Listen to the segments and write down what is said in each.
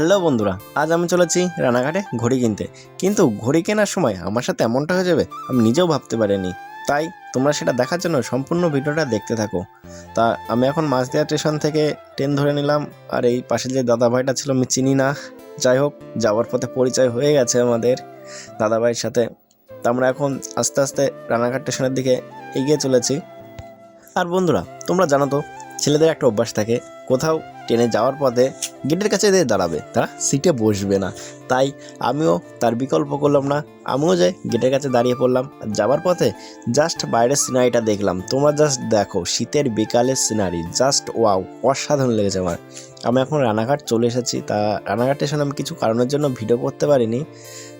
Hello বন্ধুরা, আজ আমি চলেছি রানাঘাটে ঘড়ি কিনতে। কিন্তু ঘড়ি কেনার সময় আমার সাথে এমনটা হয়ে যাবে, আমি নিজেও ভাবতে পারিনি। তাই তোমরা সেটা দেখার জন্য সম্পূর্ণ ভিডিওটা দেখতে থাকো। তা আমি এখন মাঝদিয়া স্টেশন থেকে ট্রেন ধরে নিলাম, আর এই পাশে যে দাদা ভাইটা ছিল আমি চিনি না। যাই হোক, যাওয়ার পথে পরিচয় হয়ে গেছে আমাদের দাদা ভাইয়ের সাথে। তা আমরা এখন আস্তে আস্তে রানাঘাট স্টেশনের দিকে এগিয়ে চলেছি। আর বন্ধুরা, তোমরা জানো তো, ছেলেদের একটা অভ্যাস থাকে, কোথাও ট্রেনে যাওয়ার পথে গেটের কাছে দিয়ে দাঁড়াবে। তারা সিটে বসবে না। তাই আমিও তার বিকল্প করলাম না। আমিও যাই গেটের কাছে দাঁড়িয়ে পড়লাম। আর যাওয়ার পথে জাস্ট বাইরের সিনারিটা দেখলাম। তোমরা জাস্ট দেখো, শীতের বিকালের সিনারি জাস্ট ওয়াও অসাধারণ লেগেছে আমার। আমি এখন রানাঘাট চলে এসেছি। তা রানাঘাট স্টেশনে আমি কিছু কারণের জন্য ভিডিও করতে পারিনি।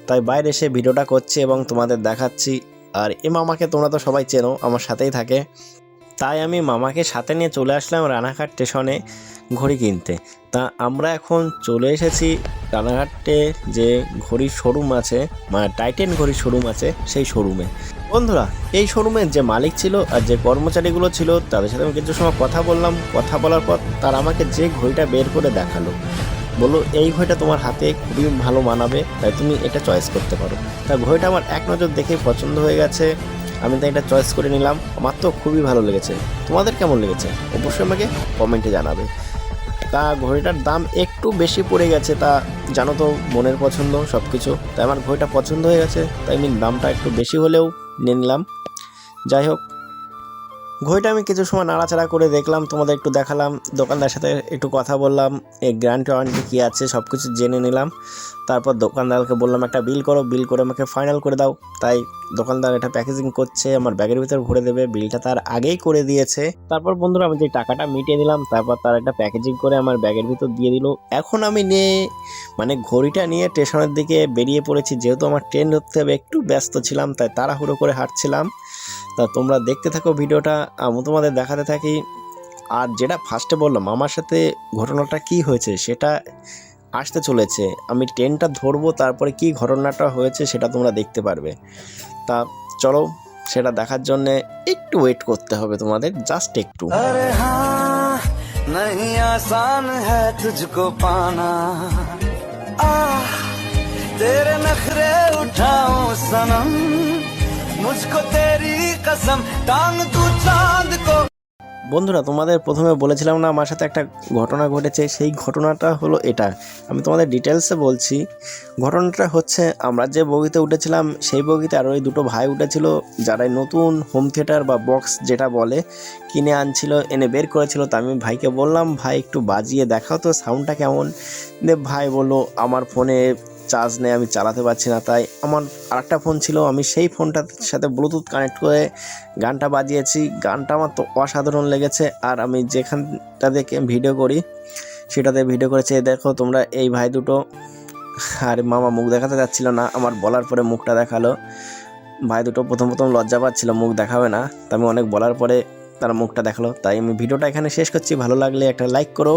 তাই বাইরে এসে ভিডিওটা করছি এবং তোমাদের দেখাচ্ছি। আর এ মামাকে তোমরা তো সবাই চেনো, আমার সাথেই থাকে। তাই আমি মামাকে সাথে নিয়ে চলে আসলাম রানাঘাট স্টেশনে ঘড়ি কিনতে। তা আমরা এখন চলে এসেছি রানাঘাটে যে ঘড়ির শোরুম আছে মানে টাইটেন ঘড়ির শোরুম আছে, সেই শোরুমে বন্ধুরা, এই শোরুমের যে মালিক ছিল আর যে কর্মচারীগুলো ছিল, তাদের সাথে আমি কিছু সময় কথা বললাম। কথা বলার পর তারা আমাকে যে ঘড়িটা বের করে দেখাল, বলল, এই ঘড়িটা তোমার হাতে খুবই ভালো মানাবে, তাই তুমি এটা চয়েস করতে পারো। তা ঘড়িটা আমার এক নজর দেখে পছন্দ হয়ে গেছে। আমি তাই এটা চয়েস করে নিলাম। আমার তো খুবই ভালো লেগেছে। তোমাদের কেমন লেগেছে? অবশ্যই আমাকে কমেন্টে জানাবে। তা ঘড়িটার দাম একটু বেশি পড়ে গেছে তা জানো তো, মনের পছন্দ সব কিছু তাই আমার ঘড়িটা পছন্দ হয়ে গেছে, তাই আমি দামটা একটু বেশি হলেও নিয়ে নিলাম। যাই হোক ঘড়িটা আমি কিছু সময় নাড়াচাড়া করে দেখলাম, তোমাদের একটু দেখালাম দোকানদার সাথে একটু কথা বললাম, এই গ্র্যান্ড ওয়ারেন্টি কী আছে সব কিছু জেনে নিলাম, তারপর দোকানদারকে বললাম, একটা বিল করো, বিল করে আমাকে ফাইনাল করে দাও। তাই দোকানদার এটা প্যাকেজিং করছে, আমার ব্যাগের ভিতর ভরে দেবে, বিলটা তার আগেই করে দিয়েছে। তারপর বন্ধুরা আমি যে টাকাটা মিটিয়ে দিলাম তারপর তার একটা প্যাকেজিং করে আমার ব্যাগের ভিতর দিয়ে দিল। এখন আমি নিয়ে মানে ঘড়িটা নিয়ে স্টেশনের দিকে বেরিয়ে পড়েছি, যেহেতু আমার ট্রেন ধরতে হবে, একটু ব্যস্ত ছিলাম, তাই তাড়াহুড়ো করে হাঁটছিলাম। তা তোমরা দেখতে থাকো ভিডিওটা আমি তোমাদের দেখাতে থাকি আর যেটা ফার্স্টে বললাম আমার সাথে ঘটনাটা কি হয়েছে সেটা আসতে চলেছে আমি ট্রেনটা ধরবো তারপরে কি ঘটনাটা হয়েছে সেটা তোমরা দেখতে পারবে তা চলো সেটা দেখার জন্যে একটু ওয়েট করতে হবে তোমাদের জাস্ট একটু अरे हाँ नहीं आसान है तुझको पाना आ तेरे नखरे उठाऊं सनम मुझको तेरी कसम टांग तू चांद को বন্ধুরা তোমাদের প্রথমে বলেছিলাম না আমার সাথে একটা ঘটনা ঘটেছে সেই ঘটনাটা হলো এটা আমি তোমাদের ডিটেলসে বলছি ঘটনাটা হচ্ছে আমরা যে বগিতে উঠেছিলাম সেই বগিতে আরও ওই দুটো ভাই উঠেছিল যারা এই নতুন হোম থিয়েটার বা বক্স যেটা বলে কিনে আনছিল এনে বের করেছিল তা আমি ভাইকে বললাম ভাই একটু বাজিয়ে দেখাও তো সাউন্ডটা কেমন দিয়ে ভাই বললো আমার ফোনে চার্জ নেই, আমি চালাতে পারছি না। তাই আমার আরেকটা ফোন ছিল, আমি সেই ফোনটার সাথে ব্লুটুথ কানেক্ট করে গানটা বাজিয়েছি। গানটা আমার তো অসাধারণ লেগেছে, আর আমি যেখানটা দেখে ভিডিও করি, সেটাতে ভিডিও করেছে দেখো তোমরা এই ভাই দুটো। আর মামা, মুখ দেখাতে যাচ্ছিল না, আমার বলার পরে মুখটা দেখাল। ভাই দুটো প্রথম প্রথম লজ্জা পাচ্ছিল, মুখ দেখাবে না। তা আমি অনেক বলার পরে তারা মুখটা দেখাল। তাই আমি ভিডিওটা এখানে শেষ করছি। ভালো লাগলে একটা লাইক করো।